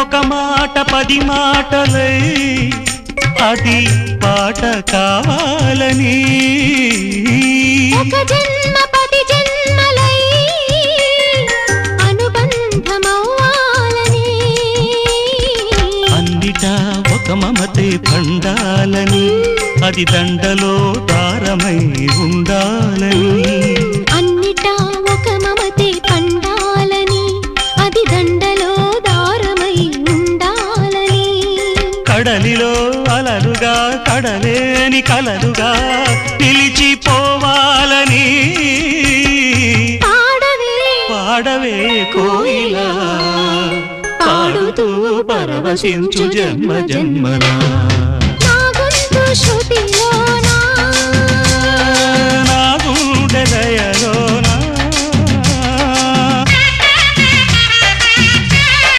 ఒక మాట పది మాటలై అది పాట కావాలని. ఒక జన్మ పది జన్మలై అనుబంధమవ్వాలని. అన్నిటా ఒక మమతే పండాలని. అది దండలో దారమై ఉండాలని కడలిలో అలలుగా కడలేని కలలుగా నిలిచిపోవాలని. పాడవే పాడవే కోయిలా పాడుతూ పరవశించు జన్మ జన్మలా.